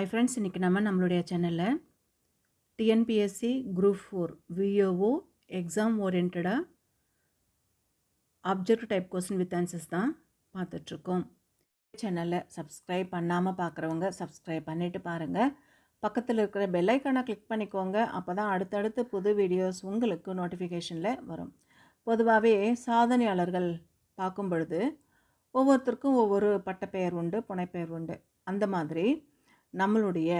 ஐ friends இன்றைக்கி நம்ம நம்மளுடைய சேனலில் TNPSC group four VAO exam ஓரியன்டாக object type question with answers தான் பார்த்துட்ருக்கோம். சேனலை சப்ஸ்கிரைப் பண்ணாமல் பார்க்குறவங்க சப்ஸ்கிரைப் பண்ணிவிட்டு பாருங்கள் பக்கத்தில் இருக்கிற பெல்லைக்கானை கிளிக் பண்ணிக்கோங்க. அப்போ தான் அடுத்தடுத்து புது வீடியோஸ் உங்களுக்கு நோட்டிஃபிகேஷனில் வரும். பொதுவாகவே சாதனையாளர்கள் பார்க்கும் பொழுது ஒவ்வொருத்தருக்கும் ஒவ்வொரு பட்டப்பெயர் உண்டு புனைப்பெயர் உண்டு. அந்த மாதிரி நம்மளுடைய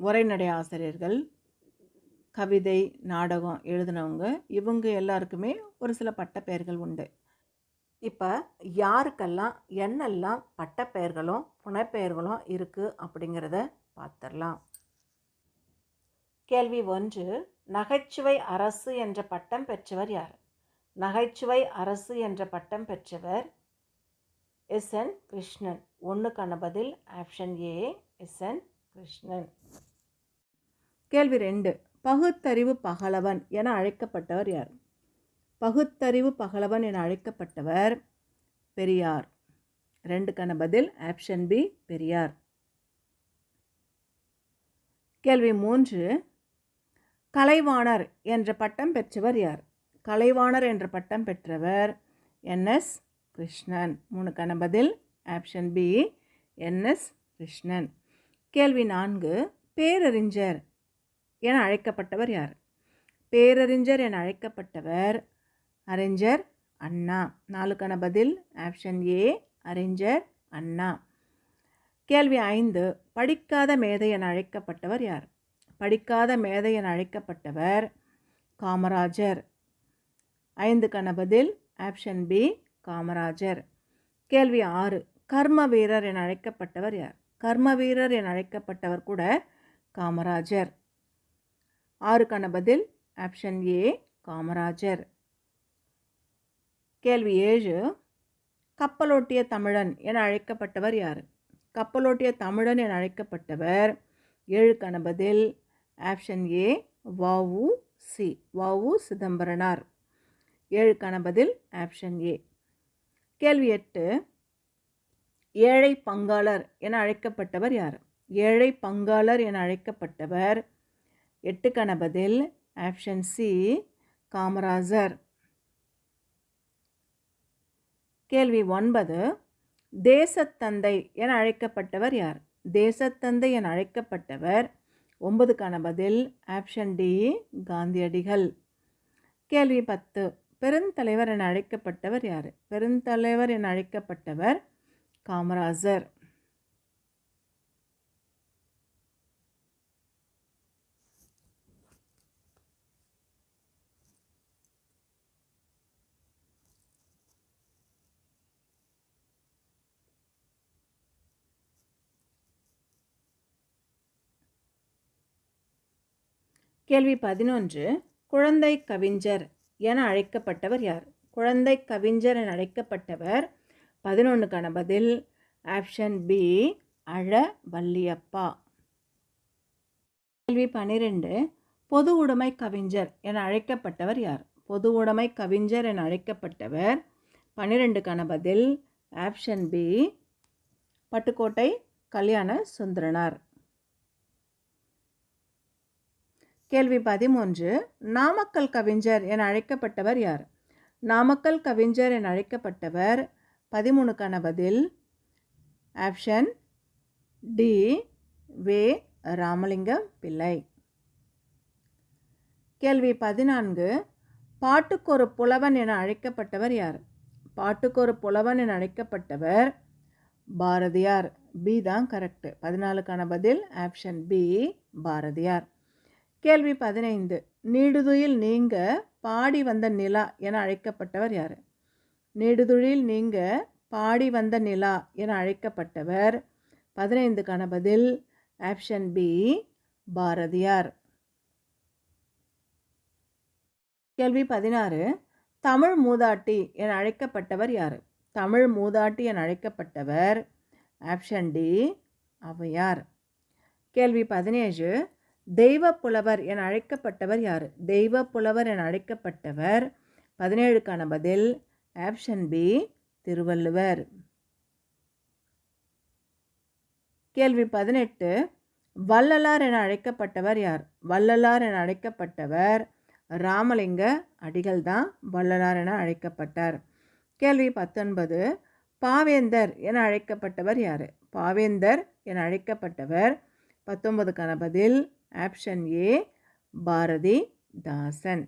உரைநடை ஆசிரியர்கள் கவிதை நாடகம் எழுதினவங்க இவங்க எல்லாருக்குமே ஒரு சில பட்டப்பெயர்கள் உண்டு. இப்போ யாருக்கெல்லாம் என்னெல்லாம் பட்டப்பெயர்களும் புனைப்பெயர்களும் இருக்குது அப்படிங்கிறத பார்த்துடலாம் கேள்வி ஒன்று நகைச்சுவை அரசு என்ற பட்டம் பெற்றவர் யார்? நகைச்சுவை அரசு என்ற பட்டம் பெற்றவர் எஸ் என் கிருஷ்ணன். ஒன்றுக்கான பதில் option A S N Krishnan. கேள்வி ரெண்டு. பகுத்தறிவு பகலவன் என அழைக்கப்பட்டவர் யார்? பகுத்தறிவு பகலவன் என அழைக்கப்பட்டவர் பெரியார். ரெண்டுக்கான பதில் ஆப்ஷன் பி பெரியார். கேள்வி மூன்று. கலைவாணர் என்ற பட்டம் பெற்றவர் யார்? கலைவாணர் என்ற பட்டம் பெற்றவர் என்எஸ் கிருஷ்ணன். மூணுக்கான பதில் ஆப்ஷன் பி என்எஸ் கிருஷ்ணன். கேள்வி நான்கு பேரறிஞர் என அழைக்கப்பட்டவர் யார்? பேரறிஞர் என அழைக்கப்பட்டவர் அறிஞர் அண்ணா. நாலுக்கான பதில் ஆப்ஷன் ஏ அறிஞர் அண்ணா. கேள்வி ஐந்து படிக்காத மேதை என அழைக்கப்பட்டவர் யார்? படிக்காத மேதை என அழைக்கப்பட்டவர் காமராஜர். ஐந்துக்கான பதில் ஆப்ஷன் பி காமராஜர். கேள்வி ஆறு கர்ம வீரர் என அழைக்கப்பட்டவர் யார்? கர்ம வீரர் என அழைக்கப்பட்டவர் கூட காமராஜர். ஆறுக்கான பதில் ஆப்ஷன் ஏ காமராஜர். கேள்வி ஏழு கப்பலோட்டிய தமிழன் என அழைக்கப்பட்டவர் யார்? கப்பலோட்டிய தமிழன் என அழைக்கப்பட்டவர். ஏழுக்கான பதில் ஆப்ஷன் ஏ வவு சி வவு சிதம்பரனார். ஏழுக்கான பதில் ஆப்ஷன் ஏ கேள்வி எட்டு ஏழை பங்காளர் என அழைக்கப்பட்டவர் யார்? ஏழை பங்காளர் என அழைக்கப்பட்டவர் எட்டுக்கான பதில் ஆப்ஷன் சி காமராஜர். கேள்வி ஒன்பது தேசத்தந்தை என அழைக்கப்பட்டவர் யார்? தேசத்தந்தை என அழைக்கப்பட்டவர் ஒன்பதுக்கான பதில் ஆப்ஷன் டி காந்தியடிகள். கேள்வி பத்து பெருந்தலைவர் என அழைக்கப்பட்டவர் யார்? பெருந்தலைவர் என அழைக்கப்பட்டவர் காமராஜர். கேள்வி பதினொன்று. குழந்தை கவிஞர் என அழைக்கப்பட்டவர் யார்? குழந்தை கவிஞர் என அழைக்கப்பட்டவர் பதினொன்றுக்கான பதில். ஆப்ஷன் பி அழ வள்ளியப்பா. கேள்வி பன்னிரெண்டு பொது உடைமை கவிஞர் என அழைக்கப்பட்டவர் யார்? பொது உடைமை கவிஞர் என அழைக்கப்பட்டவர். பன்னிரெண்டுக்கான பதில். ஆப்ஷன் பி பட்டுக்கோட்டை கல்யாண சுந்தரனார். கேள்வி பதிமூன்று. நாமக்கல் கவிஞர் என அழைக்கப்பட்டவர் யார்? நாமக்கல் கவிஞர் என அழைக்கப்பட்டவர் பதிமூணுக்கான பதில். ஆப்ஷன் டி வே ராமலிங்கம் பிள்ளை. கேள்வி பதினான்கு. பாட்டுக்கொரு புலவன் என அழைக்கப்பட்டவர் யார்? பாட்டுக்கொரு புலவன் என அழைக்கப்பட்டவர் பாரதியார். பி தான் கரெக்டு பதினாலுக்கான பதில். Option B Bharathiyar. கேள்வி பதினைந்து. நீடுதுயில் நீங்க பாடி வந்த நிலா என அழைக்கப்பட்டவர் யார்? நெடுதொழில் நீங்க பாடி வந்த நிலா என அழைக்கப்பட்டவர். பதினைந்துக்கான பதில் ஆப்ஷன் பி பாரதியார். கேள்வி பதினாறு தமிழ் மூதாட்டி என அழைக்கப்பட்டவர் யார்? தமிழ் மூதாட்டி என அழைக்கப்பட்டவர் ஆப்ஷன் டி அவையார் கேள்வி பதினேழு தெய்வ புலவர் என அழைக்கப்பட்டவர் யார்? தெய்வ புலவர் என அழைக்கப்பட்டவர். பதினேழுக்கான பதில் ஆப்ஷன் பி திருவள்ளுவர். கேள்வி பதினெட்டு வள்ளலார் என அழைக்கப்பட்டவர் யார்? வள்ளலார் என அழைக்கப்பட்டவர் ராமலிங்க அடிகள் தான் வள்ளலார் என அழைக்கப்பட்டார். கேள்வி பத்தொன்பது பாவேந்தர் என அழைக்கப்பட்டவர் யார்? பாவேந்தர் என அழைக்கப்பட்டவர். பத்தொன்பதுக்கான பதில் ஆப்ஷன் ஏ பாரதி தாசன்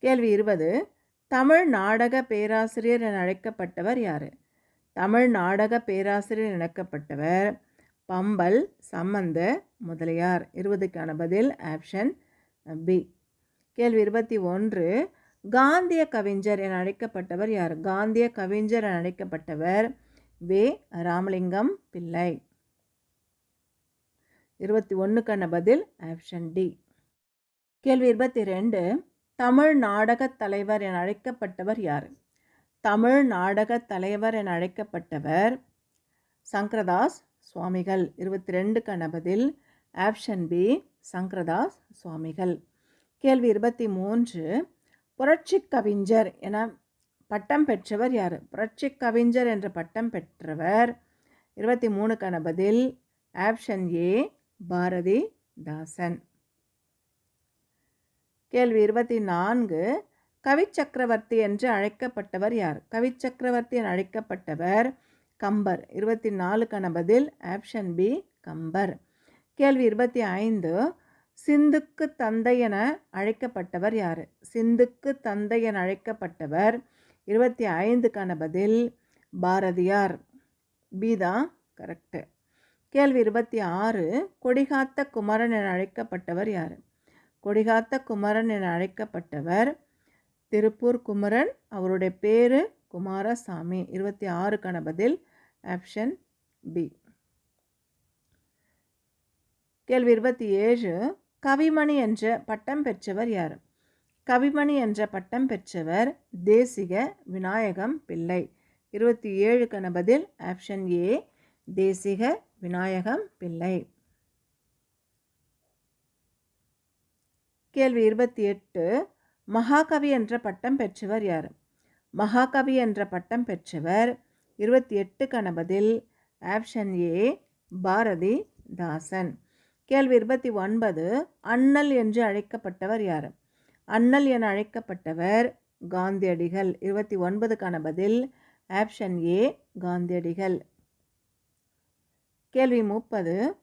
கேள்வி இருபது. தமிழ் நாடக பேராசிரியர் என அழைக்கப்பட்டவர் யார்? தமிழ் நாடக பேராசிரியர் அழைக்கப்பட்டவர் பம்பல் சம்பந்த முதலியார். இருபதுக்கான பதில் ஆப்ஷன் பி. கேள்வி இருபத்தி ஒன்று. காந்திய கவிஞர் என அழைக்கப்பட்டவர் யார்? காந்திய கவிஞர் என அழைக்கப்பட்டவர் வே. ராமலிங்கம் பிள்ளை. இருபத்தி ஒன்றுக்கான பதில் ஆப்ஷன் டி. கேள்வி இருபத்தி ரெண்டு. தமிழ் நாடகத் தலைவர் என அழைக்கப்பட்டவர் யார்? தமிழ் நாடகத் தலைவர் என அழைக்கப்பட்டவர் சங்கரதாஸ் சுவாமிகள். இருபத்தி ரெண்டு கணபதில் ஆப்ஷன் பி சங்கரதாஸ் சுவாமிகள். கேள்வி இருபத்தி மூன்று புரட்சி கவிஞர் என பட்டம் பெற்றவர் யார்? புரட்சி கவிஞர் என்ற பட்டம் பெற்றவர் இருபத்தி மூணு கணபதில் ஆப்ஷன் ஏ பாரதி தாசன் கேள்வி இருபத்தி நான்கு கவி சக்கரவர்த்தி என்று அழைக்கப்பட்டவர் யார்? கவி சக்கரவர்த்தி என அழைக்கப்பட்டவர் கம்பர். இருபத்தி நாலுக்கான பதில் ஆப்ஷன் பி கம்பர். கேள்வி இருபத்தி ஐந்து சிந்துக்கு தந்தை என அழைக்கப்பட்டவர் யார்? சிந்துக்கு தந்தை என அழைக்கப்பட்டவர் இருபத்தி ஐந்துக்கான பதில் பாரதியார். பி தான் கரெக்டு கேள்வி இருபத்தி ஆறு கொடிகாத்த குமரன் என அழைக்கப்பட்டவர் யார்? கொடிகாத்த குமரன் என அழைக்கப்பட்டவர். திருப்பூர் குமரன் அவருடைய பேர் குமாரசாமி. இருபத்தி ஆறுக்கான பதில் ஆப்ஷன் பி. கேள்வி இருபத்தி ஏழு கவிமணி என்ற பட்டம் பெற்றவர் யார்? கவிமணி என்ற பட்டம் பெற்றவர் தேசிக விநாயகம் பிள்ளை. இருபத்தி ஏழுக்கான பதில் ஆப்ஷன் ஏ தேசிக விநாயகம் பிள்ளை. கேள்வி இருபத்தி எட்டு மகாகவி என்ற பட்டம் பெற்றவர் யார்? மகாகவி என்ற பட்டம் பெற்றவர் இருபத்தி எட்டுக்கான பதில் ஆப்ஷன் ஏ பாரதி தாசன். கேள்வி இருபத்தி ஒன்பது அண்ணல் என்று அழைக்கப்பட்டவர் யார்? அண்ணல் என அழைக்கப்பட்டவர் காந்தியடிகள். இருபத்தி ஒன்பதுக்கான பதில் ஆப்ஷன் ஏ காந்தியடிகள். கேள்வி முப்பது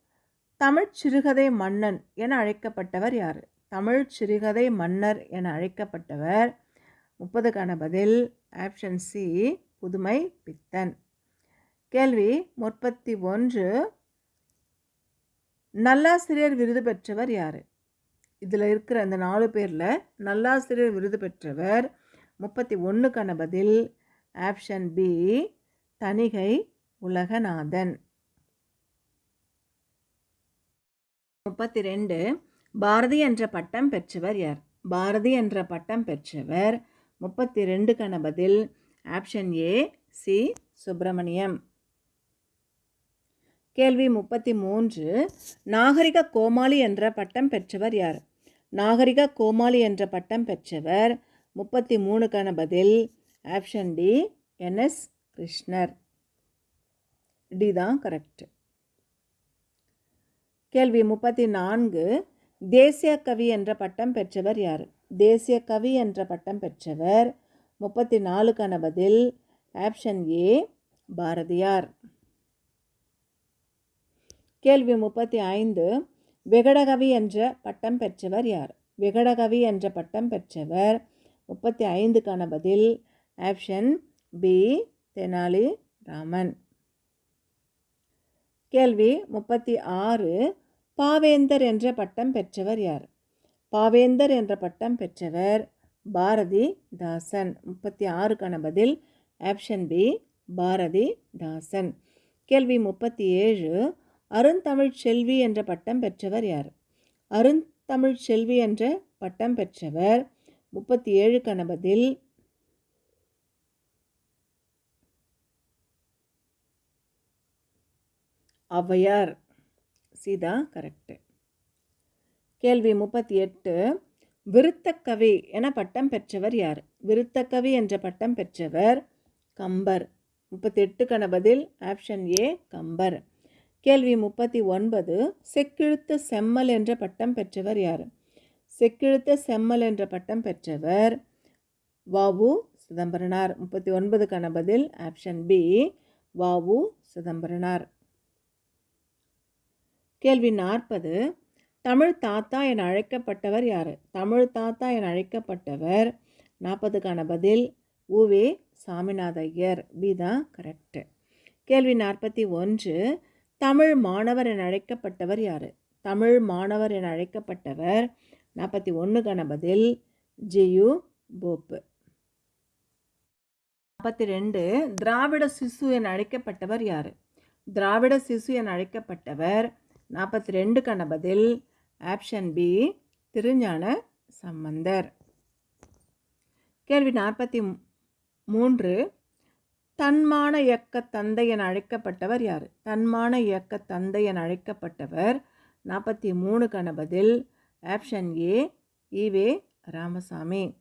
தமிழ் சிறுகதை மன்னன் என அழைக்கப்பட்டவர் யார்? தமிழ் சிறுகதை மன்னர் என அழைக்கப்பட்டவர். முப்பதுக்கான பதில் ஆப்ஷன் சி புதுமை பித்தன். கேள்வி முப்பத்தி ஒன்று. நல்லாசிரியர் விருது பெற்றவர் யார்? இதில் இருக்கிற அந்த நாலு பேரில் நல்லாசிரியர் விருது பெற்றவர். முப்பத்தி ஒன்றுக்கான பதில் ஆப்ஷன் பி தணிகை உலகநாதன். முப்பத்தி ரெண்டு. பாரதி என்ற பட்டம் பெற்றவர் யார்? பாரதி என்ற பட்டம் பெற்றவர் முப்பத்தி ரெண்டுக்கான பதில் ஆப்ஷன் ஏ சி சுப்பிரமணியம். கேள்வி முப்பத்தி மூன்று நாகரிக கோமாளி என்ற பட்டம் பெற்றவர் யார்? நாகரிக கோமாளி என்ற பட்டம் பெற்றவர் முப்பத்தி மூணுக்கான பதில் option D NS Krishnar. D தான் கரெக்ட். கேள்வி முப்பத்தி நான்கு தேசிய கவி என்ற பட்டம் பெற்றவர் யார்? தேசிய கவி என்ற பட்டம் பெற்றவர் முப்பத்தி நாலுக்கான பதில் ஆப்ஷன் ஏ பாரதியார். கேள்வி முப்பத்தி ஐந்து விகடகவி என்ற பட்டம் பெற்றவர் யார்? விகடகவி என்ற பட்டம் பெற்றவர் முப்பத்தி ஐந்துக்கான பதில் ஆப்ஷன் பி தெனாலி ராமன். கேள்வி முப்பத்தி ஆறு பாவேந்தர் என்ற பட்டம் பெற்றவர் யார்? பாவேந்தர் என்ற பட்டம் பெற்றவர் பாரதி தாசன். முப்பத்தி ஆறுக்கான பதில் ஆப்ஷன் பி பாரதி தாசன். கேள்வி முப்பத்தி ஏழு அருந்தமிழ் செல்வி என்ற பட்டம் பெற்றவர் யார்? அருந்தமிழ் செல்வி என்ற பட்டம் பெற்றவர். முப்பத்தி ஏழு கணபதில் ஔவையார். சீதா கரெக்டு கேள்வி முப்பத்தி எட்டு. விருத்தக்கவி என பட்டம் பெற்றவர் யார்? விருத்தக்கவி என்ற பட்டம் பெற்றவர் கம்பர். முப்பத்தி எட்டுக்கான பதில் ஆப்ஷன் ஏ கம்பர். கேள்வி முப்பத்தி ஒன்பது. செக்கிழுத்து செம்மல் என்ற பட்டம் பெற்றவர் யார்? செக்கிழுத்த செம்மல் என்ற பட்டம் பெற்றவர் வாவு சிதம்பரனார். முப்பத்தி ஒன்பதுக்கான பதில் ஆப்ஷன் பி வாவு சிதம்பரனார். கேள்வி நாற்பது. தமிழ் தாத்தா என அழைக்கப்பட்டவர் யார்? தமிழ் தாத்தா என அழைக்கப்பட்டவர் நாற்பதுக்கான பதில் உவே சாமிநாத ஐயர் பி தான் கரெக்டு கேள்வி நாற்பத்தி ஒன்று. தமிழ் மாணவர் என அழைக்கப்பட்டவர் யார்? தமிழ் மாணவர் என அழைக்கப்பட்டவர் நாற்பத்தி ஒன்றுக்கான பதில் ஜியு போப்பு. நாற்பத்தி ரெண்டு. திராவிட சிசு என அழைக்கப்பட்டவர் யார்? திராவிட சிசு என அழைக்கப்பட்டவர் நாற்பத்தி ரெண்டுக்கான பதில் ஆப்ஷன் பி திருஞான சம்பந்தர். கேள்வி நாற்பத்தி மூன்று தன்மான இயக்க தந்தை என அழைக்கப்பட்டவர் யார்? தன்மான இயக்க தந்தை என அழைக்கப்பட்டவர் நாற்பத்தி மூணுக்கான பதில் ஆப்ஷன் ஏ ஈவே ராமசாமி.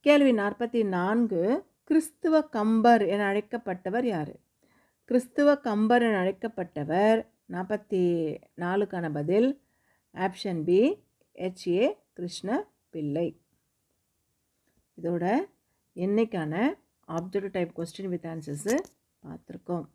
கேள்வி நாற்பத்தி நான்கு கிறிஸ்துவ கம்பர் என அழைக்கப்பட்டவர் யார்? கிறிஸ்துவ கம்பர் என அழைக்கப்பட்டவர் நாற்பத்தி நாலுக்கான பதில் option B HA Krishna Pillai. இதோட என்னைக்கான object type question with answers பார்த்துருக்கோம்.